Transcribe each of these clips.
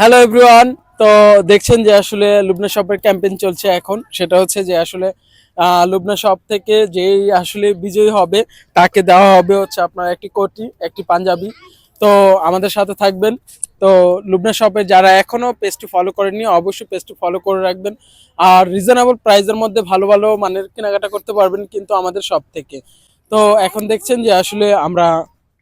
Hello everyone তো দেখছেন যে আসলে লুবনা শপের ক্যাম্পেইন চলছে এখন। সেটা হচ্ছে যে আসলে লুবনা শপ থেকে যেই আসলে বিজয়ী হবে, তাকে দেওয়া হবে হচ্ছে আপনার একটি কোটি, একটি পাঞ্জাবি। তো আমাদের সাথে থাকবেন। তো লুবনা শপে যারা এখনও পেজটি ফলো করেনি অবশ্যই পেজটি ফলো করে রাখবেন। আর রিজনেবল প্রাইজের মধ্যে ভালো ভালো মানের কেনাকাটা করতে পারবেন কিন্তু আমাদের শপ থেকে। তো এখন দেখছেন যে আসলে আমরা,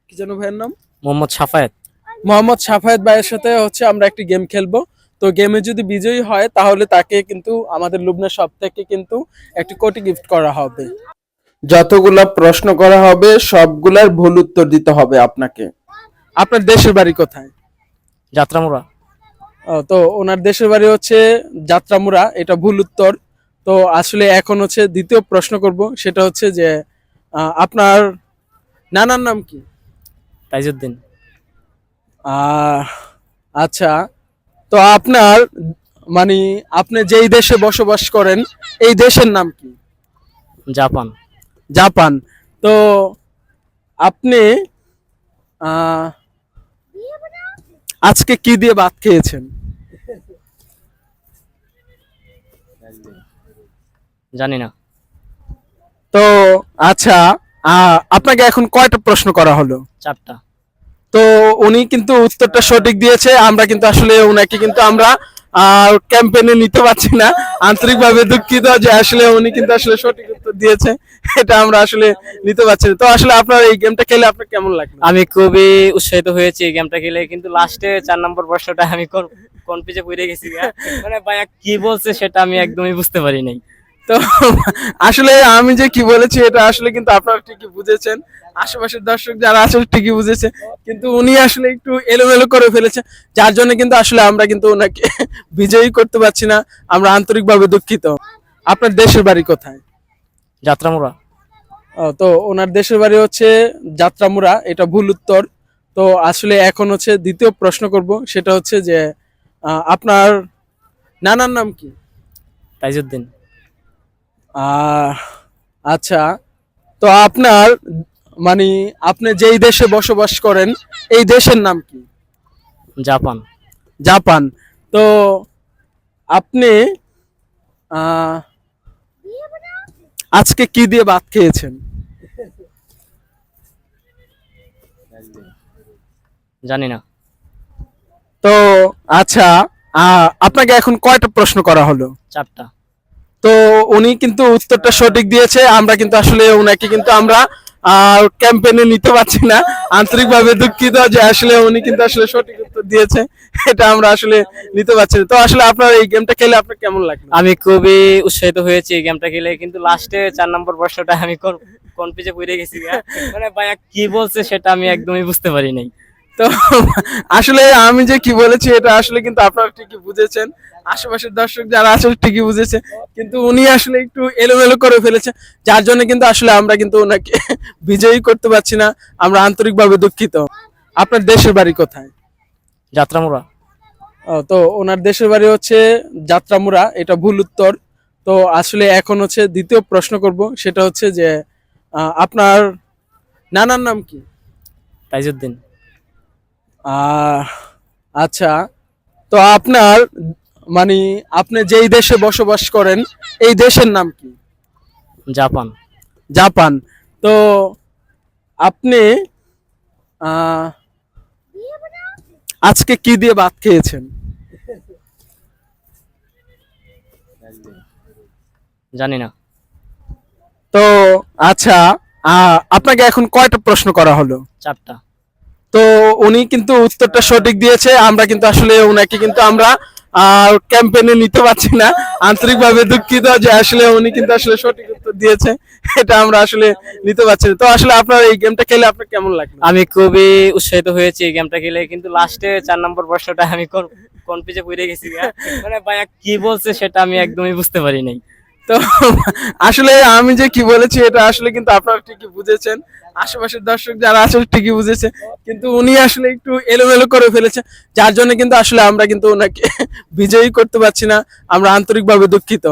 কি যেন ভাইয়ের নাম? মোহাম্মদ সাফায়েত। মোহাম্মদ সাফায়েত ভাইয়ের সাথে হচ্ছে আমরা একটি গেম খেলব। তো গেমে যদি বিজয়ী হয় তাহলে তাকে কিন্তু আমাদের লুবনা সব থেকে কিন্তু একটি কোটি গিফট করা হবে। যতগুলা প্রশ্ন করা হবে সবগুলার ভুল উত্তর দিতে হবে আপনাকে। আপনার দেশের বাড়ি কোথায়? যাত্রামুড়া। ও, তো ওনার দেশের বাড়ি হচ্ছে যাত্রামুড়া এটা ভুল উত্তর। তো আসলে এখন হচ্ছে দ্বিতীয় প্রশ্ন করব সেটা হচ্ছে যে আপনার নানার নাম কি? তাইজুদ্দিন। আচ্ছা তো আপনার মানে আপনি যেই দেশে বসবাস করেন এই দেশের নাম কি? জাপান। জাপান। তো আপনি আজকে কি দিয়ে ভাত খেয়েছেন? জানি না। তো আচ্ছা আপনাকে এখন কয়টা প্রশ্ন করা হলো? চারটা। তো উনি কিন্তু উত্তরটা সঠিক দিয়েছে আমরা কিন্তু আসলে ওনাকে কিন্তু আমরা আর ক্যাম্পেইনে নিতে পারছি না। আন্তরিকভাবে দুঃখিত যে আসলে উনি কিন্তু আসলে সঠিক উত্তর দিয়েছে এটা আমরা আসলে নিতে পারছি না। তো আসলে আপনার এই গেমটা খেলে আপনার কেমন লাগল? আমি খুবই উৎসাহিত হয়েছি এই গেমটা খেলে কিন্তু লাস্টে চার নম্বর প্রশ্নটা আমি কনফিউজে পড়ে গেছি মানে ভাইয়া কি বলছে সেটা আমি একদমই বুঝতে পারি নাই। তো আসলে আমি যে কি বলেছি এটা আসলে কিন্তু আপনারা ঠিকই বুঝেছেন। আশেপাশের দর্শক যারা আছে ঠিকই বুঝেছে। কিন্তু উনি আসলে একটু এলোমেলো করে ফেলেছে। যার জন্য কিন্তু আসলে আমরা কিন্তু ওনাকে বিজয়ী করতে পারছি না। আমরা আন্তরিকভাবে দুঃখিত। আপনার দেশের বাড়ি কোথায়? যাত্রামুড়া। ও, তো ওনার দেশের বাড়ি হচ্ছে যাত্রামুড়া। এটা ভুল উত্তর। তো আসলে এখন হচ্ছে দ্বিতীয় প্রশ্ন করব। সেটা হচ্ছে যে আপনার নানার নাম কি? তাইজুদ্দিন। আচ্ছা। তো আপনার মানে আপনি যেই দেশে বসবাস করেন এই দেশের নাম কি? জাপান। জাপান। তো আপনি আজকে কি দিয়ে ভাত খেয়েছেন? জানি না। তো আচ্ছা আহ, আপনাকে এখন কয়টা প্রশ্ন করা হলো? চারটা। তো উনি কিন্তু উত্তরটা সঠিক দিয়েছে আমরা কিন্তু আসলে ওনাকে কিন্তু আমরা ক্যাম্পেইনে নিতে পারছি না। আন্তরিকভাবে দুঃখিত যে আসলে উনি কিন্তু আসলে সঠিক উত্তর দিয়েছে। এটা আমরা আসলে নিতে পারছি তো আসলে আপনার এই গেমটা খেলে আপনার কেমন লাগে? আমি খুবই উৎসাহিত হয়েছি এই গেমটা খেলে, কিন্তু লাস্টে চার নম্বর প্রশ্নটা আমি কনফিউজে পড়ে গেছি গা। মানে ভাইয়া কি বলছে সেটা আমি একদমই বুঝতে পারি নাই। তো আসলে আমি যে কি বলেছি এটা আসলে কিন্তু আপনারা ঠিকই বুঝেছেন। আশেপাশের দর্শক যারা আছে ঠিকই বুঝেছে। কিন্তু উনি আসলে একটু এলোমেলো করে ফেলেছে। যার জন্য কিন্তু আসলে আমরা কিন্তু ওনাকে বিজয়ী করতে পারছি না। আমরা আন্তরিকভাবে দুঃখিত। আপনার দেশের বাড়ি কোথায়? যাত্রামুড়া। ও, তো ওনার দেশের বাড়ি হচ্ছে যাত্রামুড়া। এটা ভুল উত্তর। তো আসলে এখন হচ্ছে দ্বিতীয় প্রশ্ন করব। সেটা হচ্ছে যে আপনার নানার নাম কি? তাইজুদ্দিন। আচ্ছা তো আপনার মানে আপনি যেই দেশে বসবাস করেন এই দেশের নাম কি? জাপান। জাপান। তো আপনি আজকে কি দিয়ে ভাত খেয়েছেন? জানি না। তো আচ্ছা আপনাকে এখন কয়টা প্রশ্ন করা হলো? চারটা। তো উনি কিন্তু উত্তরটা সঠিক দিয়েছে, আমরা কিন্তু আসলে ওনাকে কিন্তু আমরা, আর ক্যাম্পেইনে নিতে পারছি না। আন্তরিকভাবে দুঃখিত যে আসলে উনি কিন্তু আসলে সঠিক উত্তর দিয়েছে, এটা আমরা আসলে নিতে পারছি না। তো আসলে আপনার এই গেমটা খেলে আপনার কেমন লাগল আমি খুবই উৎসাহিত হয়েছি এই গেমটা খেলে, কিন্তু লাস্টে চার নম্বর প্রশ্নটা আমি কনফিউজে পড়ে গেছি গা। মানে ভাইয়া কি বলছে সেটা আমি একদমই বুঝতে পারি নাই। তো আসলে আমি যে কি বলেছি, এটা আসলে কিন্তু আপনারা ঠিকই বুঝেছেন। আশেপাশের দর্শক যারা আসলে ঠিকই বুঝেছে। কিন্তু উনি আসলে একটু এলোমেলো করে ফেলেছে। যার জন্য কিন্তু আসলে আমরা কিন্তু ওনাকে বিজয়ী করতে পারছি না। আমরা আন্তরিকভাবে দুঃখিত।